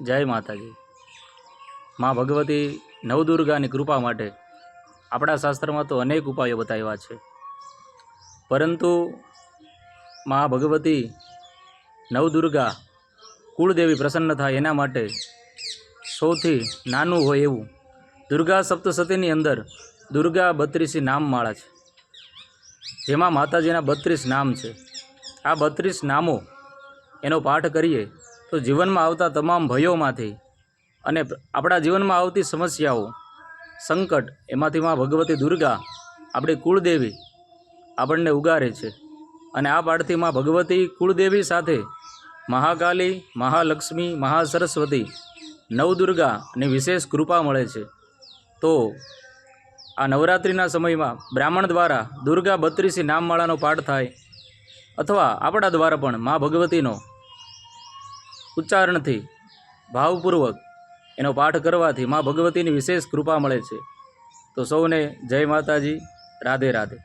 જય માતાજી. મા ભગવતી નવદુર્ગાની કૃપા માટે આપણા શાસ્ત્રમાં તો અનેક ઉપાયો બતાવ્યા છે. પરંતુ મા ભગવતી નવદુર્ગા કુળદેવી પ્રસન્ન થાય એના માટે સૌથી નાનું હોય એવું દુર્ગા સપ્તસતીની અંદર દુર્ગા બત્રીસી નામમાળા છે. જેમાં માતાજીના બત્રીસ નામ છે. આ બત્રીસ નામો એનો પાઠ કરીએ તો જીવનમાં આવતા તમામ ભયોમાંથી અને આપણા જીવનમાં આવતી સમસ્યાઓ, સંકટ, એમાંથી માં ભગવતી દુર્ગા, આપણી કુળદેવી આપણને ઉગારે છે. અને આ બાળથી માં ભગવતી કુળદેવી સાથે મહાકાલી, મહાલક્ષ્મી, મહાસરસ્વતી, નવદુર્ગા અને વિશેષ કૃપા મળે છે. તો આ નવરાત્રિના સમયમાં બ્રાહ્મણ દ્વારા દુર્ગા બત્રીસી નામમાળાનો પાઠ થાય અથવા આપણા દ્વારા પણ મા ભગવતીનો ઉચ્ચારણથી ભાવપૂર્વક એનો પાઠ કરવાથી મા ભગવતીની વિશેષ કૃપા મળે છે. તો સૌને જય માતાજી. રાધે રાધે.